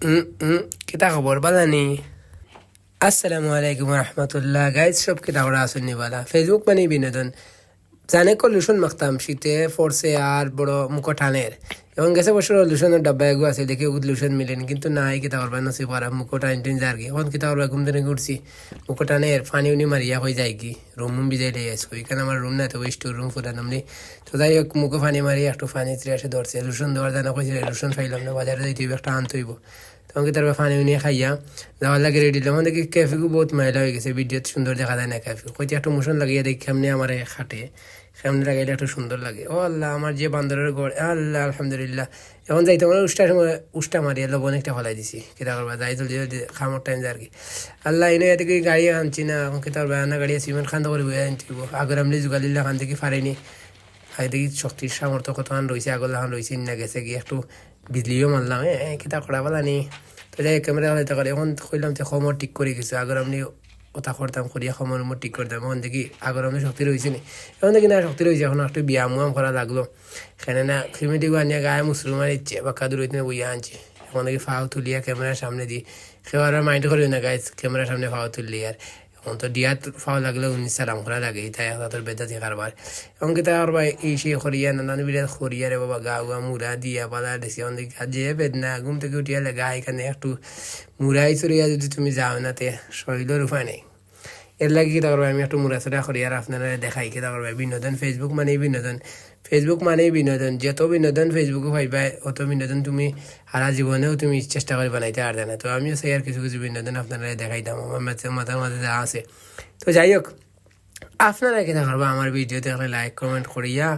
কিতা খবর বালানি? আসসালামু আলাইকুম রহমতুল্লাহ। গাইজ সব কিতা করা আসুন নিবালা ফেসবুক মানে বিনোদন। জানে কো লুসন মাখতাম শীতে ফোরসে আর বড় মুখো টানের এবং গেছে বছর লুসনের ডাব্বা এগু আছে দেখি লুসন মিলেন কিন্তু নাই কিতা করবা নসি পারা মুখো টান যার কি। এখন কিতা করবা ঘুম থেকে উঠছি মুখো টানের ফানি উনি মারিয়া হয়ে যায় কি রুম মুম বিজাই লিয়ে আসব এখানে আমার রুম না তো ওই স্টোর রুম ফুটা নামনি তো যাই হোক মুখো ফানি মারি একটু ফানি ত্রি আসে ধরছে লুসন দেওয়ার জানা কইছিল লুসন ফাইলাম না বাজারে যাইতে হইবে, একটা আনতে হইব। তখন কি তারপর ফানি উনি খাইয়া যাওয়ার লাগে রেডি দিলাম দেখি ক্যাফেকু বহুত মাইলা হয়ে গেছে ভিডিওতে সুন্দর দেখা যায় না ক্যাফে কইতে একটু মোশন লাগিয়ে দেখি সামনে আমার খাটে। সামনে লাগাইলে একটু সুন্দর লাগে। ও আল্লাহ, আমার যে বান্দরের ঘর আল্লাহ, আলহামদুলিল্লাহ। এখন যাইতে আমার উষ্টার সময় উষ্টা মারিয়া লবণ একটা ফলাই দিছি, কিতা করবা? যাই জলদি জলদি, খামর টাইম আর কি। আল্লাহ এনে এদিকে গাড়ি আনছি না? এখন কিতা করবা? আনা গাড়ি ইমান খান করে বয়ে আনতে আগর আমলি জুগালিল্লা খান থেকে ফারেনি আগে দেখি শক্তির সামর্থ্য কত খান রয়েছে আগর লাখান রয়েছে না গেছে গিয়ে একটু বিজলিও মারলাম। এ কেতা করা বলা নি? তো যাই ক্যামেরা হইতে করে। এখন কইলাম যে সময় ঠিক করে গেছে। আগর আপনি কথা করতাম করিয়া সময় মতো ঠিক করতাম এখন দেখি আগর আমি শক্তি রয়েছে নি? এখন দেখি না শক্তি রয়েছে এখন একটু ব্যায়াম ওয়াম করা লাগল। এখানে না সিমেন্টি আনিয়া গায়ে মুসলমান ইচ্ছে বাক্কা দূর হইতে বইয়া আনছে। এখন দেখি ফাও তুলিয়া ক্যামেরার সামনে দিই কেউ আর মাইন্ড করবে না গায়ে ক্যামেরার সামনে ফাও তুললি আর তো দিয়াত ফাওয়া লাগলে উনিশ সালাম করা লাগে তাই তাদের বেদাতি কারবার এবং কি তার ভাই, এই সে খরিয়া নানান বিরাট খরিয়া রে বাবা, গা গা মুড়া দিয়া, পালা দেশি দেখি যে বেদনা, ঘুম থেকে উঠিয়া গা এখানে একটু মুড়াই চড়িয়া যদি তুমি যাও না তে শরীরের উপায় নেই। এর লাগে কিতা করব? আমি একটু মুড়াচড়া করি আর আপনারা দেখাই কিতা করব? বিনোদন ফেসবুক মানেই বিনোদন। ফেসবুক মানেই বিনোদন। যত বিনোদন ফেসবুকে পাইবা অত বিনোদন তুমি সারা জীবনেও তুমি চেষ্টা করে বানাইতে পারবে না। তো আমিও সেই আর কিছু কিছু বিনোদন আপনারা দেখাইতাম। আমার মাঝে মাথার মাঝে যা আছে। তো যাই হোক, আপনারা কিতা করব? আমার ভিডিও দেখলে লাইক কমেন্ট করিয়া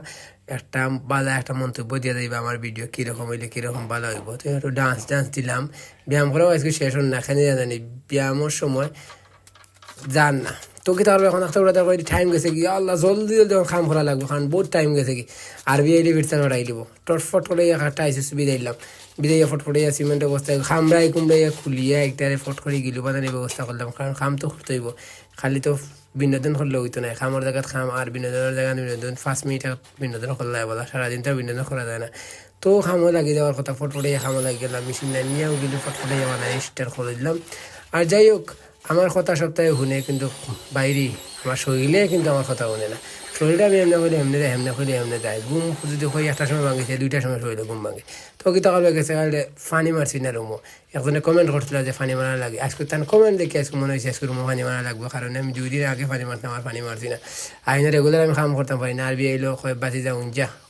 একটা ভালো একটা মন্তব্য দিয়ে দিবা আমার ভিডিও কীরকম হইলে কীরকম ভালো হইব। তো একটু ডান্স ডান্স দিলাম। ব্যায়াম করাও আজকে শেষ হন না এখানে জানি ব্যায়ামের সময় যান না। তো কি তাহলে এখন একটা করে তারপরে টাইম গেছে কি? আল্লাহ, জলদি জলদি আমার কাম করা লাগবে, কারণ বহুত টাইম গেছে কি? আর বিয়ে ফিরতে নড়াই দিব। টটফট করে একটা আইসিস বিদায় দিলাম বিদায় ফট করে সিমেন্ট অবস্থায় খামড়াই কুমড়াই খুলিয়া একটারে ফট করে গিলু বানানি ব্যবস্থা করলাম, কারণ খাম তো হইব। খালি তো বিনোদন করলে হইতো না। খামর জায়গাত খাম আর বিনোদনের জায়গা বিনোদন, পাঁচ মিনিট বিনোদন করলে বলা, সারাদিন তো বিনোদন করা যায় না। তো খামো লাগি যাওয়ার কথা, ফট করে খামো লাগি গেলাম মেশিন নিয়েও গেলে, ফট করে যাওয়া না স্টার করে দিলাম। আর যাই হোক আমার কথা সপ্তাহে শুনে কিন্তু বাইরে, আমার শরীরে কিন্তু আমার কথা শুনে না। শরীরটা আমি এমনি করলে এমনি যায় এমনি করলে এমনি যায় ঘুম যদি কই একটা সময় ভাঙিছে দুইটার সময় শরীরে ঘুম ভাঙে। তো কি তখন গেছে কালে ফানি মারছি না রুমো। একজনে কমেন্ট করছিল যে ফানি মারা লাগে। আজকে তার কমেন্ট দেখি আজকে মনে হয়েছে, আজকে রুমো ফানি মারা লাগবে। কারণ আমি দুই দিন আগে ফানি মারতাম, আর ফানি মারছি না। আইনে রেগুলার আমি কাম করতাম, পারি না। আর বিয়ে এলো কয় বাঁচি যা।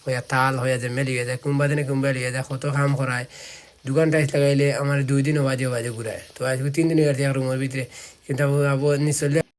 হইয়া তাল হইয়া যে মেলিয়ে যায় কুম্বা দিনে কুম্বা লিয়ে যায়, কত কাম করায়। দোকান টাইস লাগাইলে আমার দুই দিনও বাজে বাজে ঘুরায়। তো আজকে তিন দিন গেছে রুমের ভিতরে। কিন্তু আবু আবু নিশ্চয়